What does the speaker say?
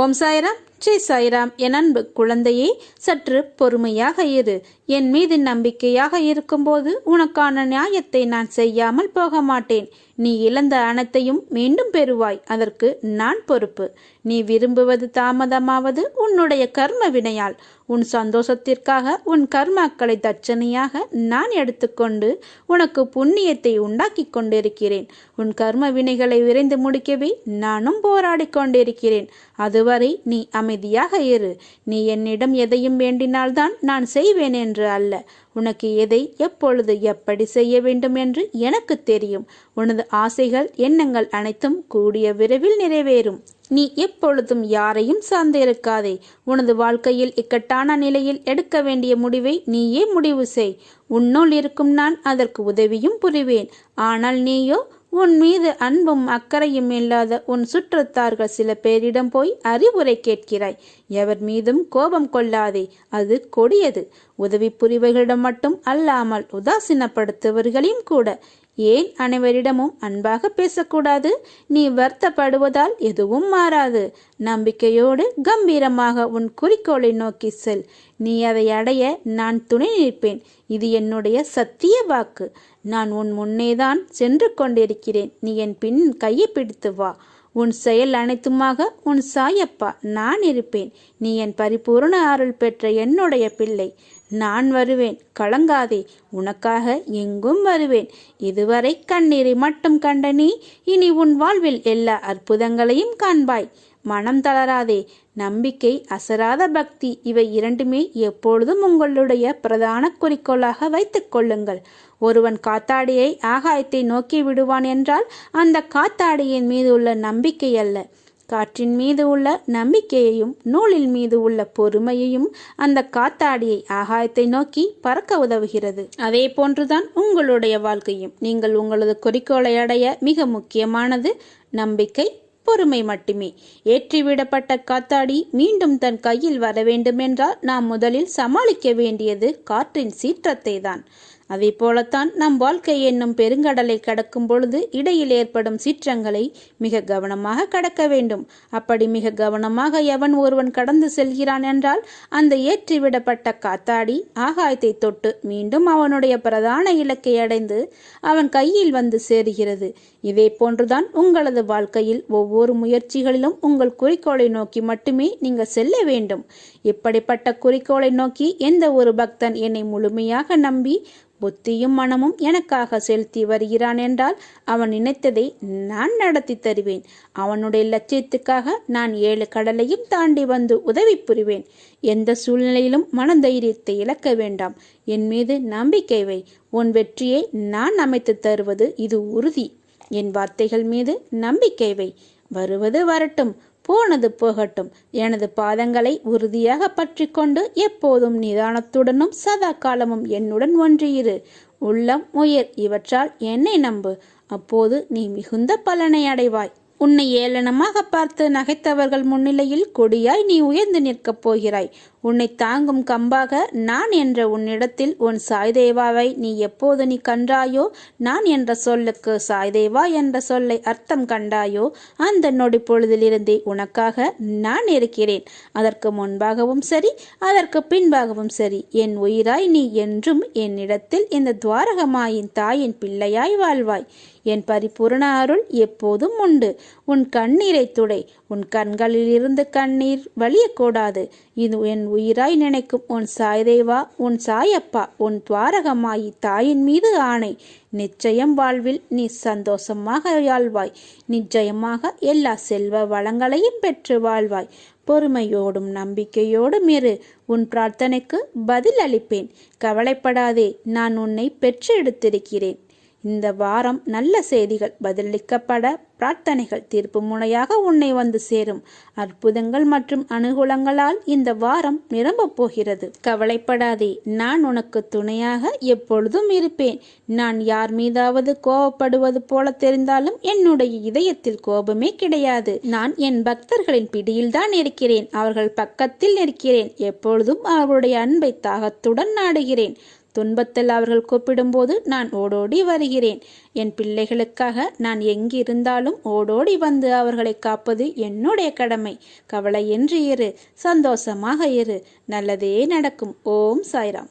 ஓம் சாய்ராம் ஜெய் சாய்ராம் என் அன்பு குழந்தையே சற்று பொறுமையாக இரு. என் மீது நம்பிக்கையாக இருக்கும்போது உனக்கான நியாயத்தை நான் செய்யாமல் போக மாட்டேன். நீ இழந்த அனைத்தையும் மீண்டும் பெறுவாய். அதற்கு நான் பொறுப்பு. நீ விரும்புவது தாமதமாவது உன்னுடைய கர்ம வினையால். உன் சந்தோஷத்திற்காக உன் கர்மாக்களை தட்சணையாக நான் எடுத்துக்கொண்டு உனக்கு புண்ணியத்தை உண்டாக்கி கொண்டிருக்கிறேன். உன் கர்ம வினைகளை விரைந்து முடிக்கவே நானும் போராடிக் கொண்டிருக்கிறேன். அதுவரை நீ அமைதியாக இரு. நீ என்னிடம் எதையும் வேண்டினால்தான் நான் செய்வேன் என்று அல்ல. உனக்கு எதை எப்பொழுது எப்படி செய்ய வேண்டும் என்று எனக்கு தெரியும். உனது ஆசைகள் எண்ணங்கள் அனைத்தும் கூடிய விரைவில் நிறைவேறும். நீ எப்பொழுதும் யாரையும் சார்ந்திருக்காதே உனது வாழ்க்கையில் இக்கட்டான நிலையில் எடுக்க வேண்டிய முடிவை நீயே முடிவு செய். உன்னுள் இருக்கும் நான் அதற்கு உதவியும் புரிவேன். ஆனால் நீயோ உன் மீது அன்பும் அக்கறையும் இல்லாத உன் சுற்றத்தார்கள் சில பேரிடம் போய் அறிவுரை கேட்கிறாய். எவர் மீதும் கோபம் கொள்ளாதே அது கொடியது. உதவி புரிவர்களிடம் மட்டும் அல்லாமல் உதாசீனப்படுத்துவர்களையும் கூட. ஏன் அனைவரிடமும் அன்பாக பேசக்கூடாது? நீ வருத்தப்படுவதால் எதுவும் மாறாது. நம்பிக்கையோடு கம்பீரமாக உன் குறிக்கோளை நோக்கி செல். நீ அதை அடைய நான் துணை நிற்பேன். இது என்னுடைய சத்திய வாக்கு. நான் உன் முன்னேதான் சென்று கொண்டிருக்கிறேன். நீ என் பின் கையை பிடித்து வா. உன் செயல் அனைத்துமாக உன் சாயப்பா நான் இருப்பேன். நீ என் பரிபூர்ண அருள் பெற்ற என்னுடைய பிள்ளை. நான் வருவேன் கலங்காதே. உனக்காக எங்கும் வருவேன். இதுவரை கண்ணீரை மட்டும் கண்ட நீ இனி உன் வாழ்வில் எல்லா அற்புதங்களையும் காண்பாய். மனம் தளராதே நம்பிக்கை அசராத பக்தி இவை இரண்டுமே எப்பொழுதும் உங்களுடைய பிரதான குறிக்கோளாக வைத்துக் கொள்ளுங்கள். ஒருவன் காத்தாடியை ஆகாயத்தை நோக்கி விடுவான் என்றால் அந்த காத்தாடியின் மீது உள்ள நம்பிக்கை அல்ல. காற்றின் மீது உள்ள நம்பிக்கையையும் நூலில் மீது உள்ள பொறுமையையும் அந்த காத்தாடியை ஆகாயத்தை நோக்கி பறக்க உதவுகிறது. அதே போன்றுதான் உங்களுடைய வாழ்க்கையும். நீங்கள் உங்களது குறிக்கோளை அடைய மிக முக்கியமானது நம்பிக்கை பொறுமை மட்டுமே. ஏற்றிவிடப்பட்ட காத்தாடி மீண்டும் தன் கையில் வர வேண்டுமென்றால் நாம் முதலில் சமாளிக்க வேண்டியது காற்றின் சீற்றத்தை தான் அதே போலத்தான் நம் வாழ்க்கை என்னும் பெருங்கடலை கடக்கும் பொழுது இடையில் ஏற்படும் சீற்றங்களை மிக கவனமாக கடக்க வேண்டும். அப்படி மிக கவனமாக எவன் ஒருவன் கடந்து செல்கிறான் என்றால் அந்த ஏற்றிவிடப்பட்ட காத்தாடி ஆகாயத்தை தொட்டு மீண்டும் அவனுடைய பிரதான இலக்கை அடைந்து அவன் கையில் வந்து சேருகிறது. இதே போன்றுதான் உங்களது வாழ்க்கையில் ஒவ்வொரு முயற்சிகளிலும் உங்கள் குறிக்கோளை நோக்கி மட்டுமே நீங்கள் செல்ல வேண்டும். இப்படிப்பட்ட குறிக்கோளை நோக்கி எந்த ஒரு பக்தன் என்னை முழுமையாக நம்பி புத்தியும் மனமும் எனக்காக செலுத்தி வருகிறான் என்றால் அவன் நினைத்ததை நான் நடத்தி தருவேன். அவனுடைய லட்சியத்துக்காக நான் ஏழு கடலையும் தாண்டி வந்து உதவி புரிவேன். எந்த சூழ்நிலையிலும் மனதைரியத்தை இழக்க வேண்டாம். என் மீது நம்பிக்கை வை. உன் வெற்றியை நான் அமைத்து தருவது இது உறுதி. என் வார்த்தைகள் மீது நம்பிக்கை வை. வருவது வரட்டும் போனது போகட்டும். எனது பாதங்களை உறுதியாக பற்றி கொண்டு எப்போதும் நிதானத்துடனும் சதா காலமும் என்னுடன் ஒன்றியிரு. உள்ளம் உயர் இவற்றால் என்னை நம்பு. அப்போது நீ மிகுந்த பலனை அடைவாய். உன்னை ஏளனமாக பார்த்து நகைத்தவர்கள் முன்னிலையில் கொடியாய் நீ உயர்ந்து நிற்கப் போகிறாய். உன்னை தாங்கும் கம்பாக நான் என்ற உன்னிடத்தில் உன் சாய்தேவாவை நீ எப்போது நீ கண்டாயோ நான் என்ற சொல்லுக்கு சாய்தேவா என்ற சொல்லை அர்த்தம் கண்டாயோ அந்த நொடி பொழுதிலிருந்தே உனக்காக நான் இருக்கிறேன். அதற்கு முன்பாகவும் சரி அதற்கு பின்பாகவும் சரி. என் உயிராய் நீ என்றும் என்னிடத்தில் இந்த துவாரகமாயின் தாயின் பிள்ளையாய் வாழ்வாய். என் பரிபூரண அருள் எப்போதும் உண்டு. உன் கண்ணீரை துடை. உன் கண்களிலிருந்து கண்ணீர் வலியக்கூடாது இது என் உயிராய் நினைக்கும். உன் சாய்தேவா உன் சாயப்பா உன் துவாரகமாயி தாயின் மீது ஆணை. நிச்சயம் வாழ்வில் நீ சந்தோஷமாக வாழ்வாய். நிச்சயமாக எல்லா செல்வ வளங்களையும் பெற்று வாழ்வாய். பொறுமையோடும் நம்பிக்கையோடும் இரு. உன் பிரார்த்தனைக்கு பதில் அளிப்பேன் கவலைப்படாதே நான் உன்னை பெற்று எடுத்திருக்கிறேன் இந்த வாரம் நல்ல செய்திகள் பதிலளிக்கப்பட பிரார்த்தனைகள் தீர்ப்பு முனையாக உன்னை வந்து சேரும். அற்புதங்கள் மற்றும் அனுகூலங்களால் இந்த வாரம் நிரம்பப் போகிறது. கவலைப்படாதே நான் உனக்கு துணையாக எப்பொழுதும் இருப்பேன். நான் யார் மீதாவது கோபப்படுவது போல தெரிந்தாலும் என்னுடைய இதயத்தில் கோபமே கிடையாது. நான் என் பக்தர்களின் பிடியில்தான் இருக்கிறேன். அவர்கள் பக்கத்தில் இருக்கிறேன் எப்பொழுதும் அவர்களுடைய அன்பை தாகத்துடன் நாடுகிறேன். துன்பத்தில் அவர்கள் கூப்பிடும்போது நான் ஓடோடி வருகிறேன். என் பிள்ளைகளுக்காக நான் எங்கிருந்தாலும் ஓடோடி வந்து அவர்களை காப்பது என்னுடைய கடமை. கவலையின்றி இரு சந்தோஷமாக இரு. நல்லதே நடக்கும். ஓம் சாய்ராம்.